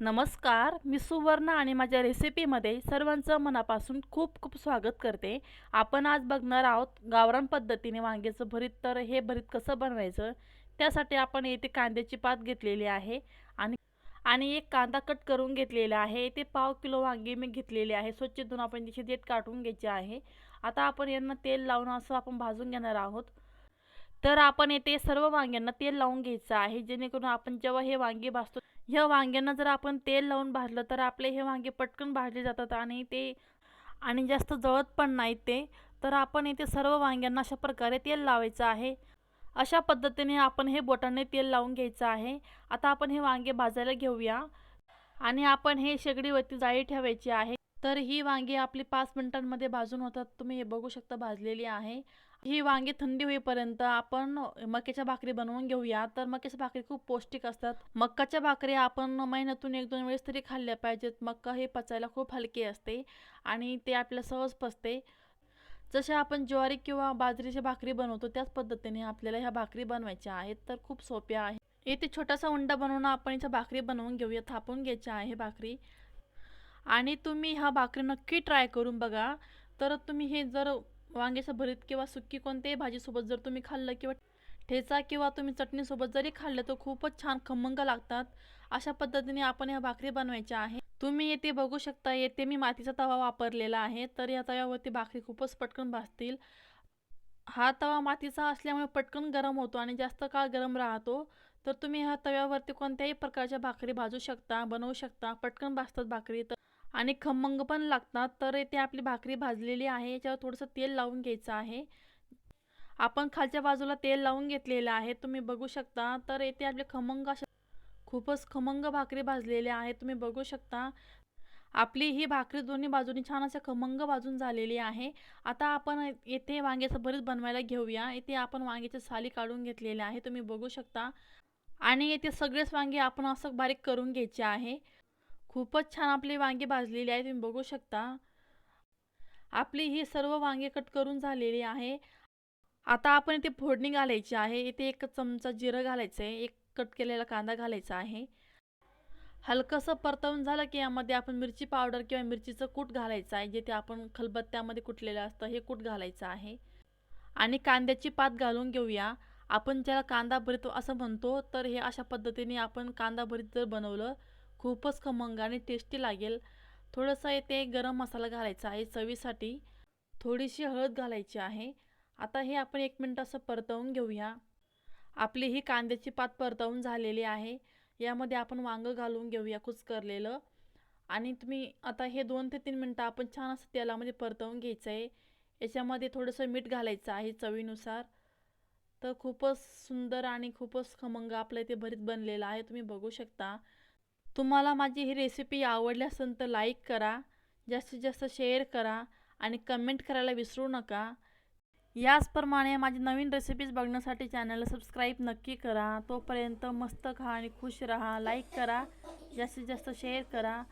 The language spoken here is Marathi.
नमस्कार मी सुवर्ण आणि माझ्या रेसिपीमध्ये सर्वांचं मनापासून खूप खूप स्वागत करते. आपण आज बघणार आहोत गावरान पद्धतीने वांग्याचं भरीत. तर हे भरीत कसं बनवायचं? त्यासाठी आपण येथे कांद्याची पात घेतलेली आहे आणि आणि एक कांदा कट करून घेतलेला आहे. येथे पाव किलो वांगे मी घेतलेले आहे. स्वच्छ धुवून आपण त्याची देठ काढून घ्यायची आहे. आता आपण यांना तेल लावून असं आपण भाजून घेणार आहोत. तर आपण येथे सर्व वांग्यांना तेल लावून घ्यायचं आहे. जेणेकरून आपण जेव्हा हे वांगे भाजतो ह्या वांग्यांना जर आपण तेल लावून भाजलं तर आपले हे वांगे पटकन भाजले जातात आणि ते आणि जास्त जळत पण नाही ते. तर आपण येथे सर्व वांग्यांना अशा प्रकारे तेल लावायचं आहे. अशा पद्धतीने आपण हे बोटाने तेल लावून घ्यायचं आहे. आता आपण हे वांगे भाजायला घेऊया. आणि आपण हे शेगडीवरती जाळी ठेवायची आहे. तर ही वांगी आपली पाच मिनिटांमध्ये भाजून होतात. तुम्ही हे बघू शकता भाजलेली आहे. ही वांगी थंडी होईपर्यंत आपण मक्याच्या भाकरी बनवून घेऊया. तर मक्याच्या भाकरी खूप पौष्टिक असतात. मक्काच्या भाकरी आपण महिन्यातून एक दोन वेळेस तरी खाल्ल्या पाहिजेत. मक्का हे पचायला खूप हलके असते आणि ते आपल्याला सहज पचते. जसे आपण ज्वारी किंवा बाजरीची भाकरी बनवतो त्याच पद्धतीने आपल्याला ह्या भाकरी बनवायच्या आहेत. तर खूप सोप्या आहे. येथे छोटासा उंडा बनवून आपण याच्या भाकरी बनवून घेऊया. थापून घ्यायच्या आहे भाकरी. आणि तुम्ही हा भाकरी नक्की ट्राय करून बघा. तर तुम्ही हे जर वांग्याचं भरीत किंवा सुक्की कोणत्याही भाजीसोबत जर तुम्ही खाल्लं किंवा ठेचा किंवा तुम्ही चटणीसोबत जरी खाल्लं तर खूपच छान खमंग लागतात. अशा पद्धतीने आपण ह्या भाकरी बनवायच्या आहे. तुम्ही येथे बघू शकता येथे मी मातीचा तवा वापरलेला आहे तर या तव्यावरती भाकरी खूपच पटकन भाजतील. हा तवा मातीचा असल्यामुळे पटकन गरम होतो आणि जास्त काळ गरम राहतो. तर तुम्ही ह्या तव्यावरती कोणत्याही प्रकारच्या भाकरी भाजू शकता बनवू शकता पटकन भाजतात भाकरी. तर आणि खमंग पण लागतात. तर येथे आपली भाकरी भाजलेली आहे. याच्यावर थोडंसं तेल लावून घ्यायचं आहे. आपण खालच्या बाजूला तेल लावून घेतलेलं आहे. तुम्ही बघू शकता. तर येथे आपले खमंग अशा खूपच खमंग भाकरी भाजलेल्या आहे तुम्ही बघू शकता. आपली ही भाकरी दोन्ही बाजूनी छान असं खमंग भाजून झालेली आहे. आता आपण येथे वांग्याचं भरीत बनवायला घेऊया. इथे आपण वांग्याच्या साली काढून घेतलेल्या आहे. तुम्ही बघू शकता. आणि येथे सगळेच वांगे आपण असं बारीक करून घ्यायचे आहे. खूपच छान आपली वांगी भाजलेली आहे तुम्ही बघू शकता. आपली ही सर्व वांगे कट करून झालेली आहे. आता आपण इथे फोडणी घालायची आहे. इथे एक चमचा जिरं घालायचं आहे एक कट केलेला कांदा घालायचा आहे. हलकंसं परतवून झालं की यामध्ये आपण मिरची पावडर किंवा मिरचीचं कूट घालायचं आहे जे ते आपण खलबत्त्यामध्ये कुटलेलं असतं हे कूट घालायचं आहे. आणि कांद्याची पात घालून घेऊया. आपण ज्याला कांदा भरीत असं म्हणतो तर हे अशा पद्धतीने आपण कांदा भरीत जर बनवलं खूपच खमंग आणि टेस्टी लागेल. थोडंसं इथे गरम मसाला घालायचा आहे. चवीसाठी थोडीशी हळद घालायची आहे. आता हे आपण एक मिनटं असं परतवून घेऊया. आपली ही कांद्याची पात परतवून झालेली आहे. यामध्ये आपण वांगं घालून घेऊया कुचकरलेलं आणि तुम्ही आता हे दोन ते तीन मिनटं आपण छान असं तेलामध्ये परतवून घ्यायचं आहे याच्यामध्ये थोडंसं मीठ घालायचं आहे चवीनुसार. तर खूपच सुंदर आणि खूपच खमंग आपलं इथे भरीत बनलेलं आहे. तुम्ही बघू शकता. तुम्हाला माझी ही रेसिपी आवडली असेल तर लाईक करा जास्तीत जास्त शेअर करा आणि कमेंट करायला विसरू नका. याचप्रमाणे माझी नवीन रेसिपीज बघण्यासाठी चॅनलला सबस्क्राईब नक्की करा. तोपर्यंत मस्त खा आणि खुश राहा. लाईक करा जास्तीत जास्त शेअर करा.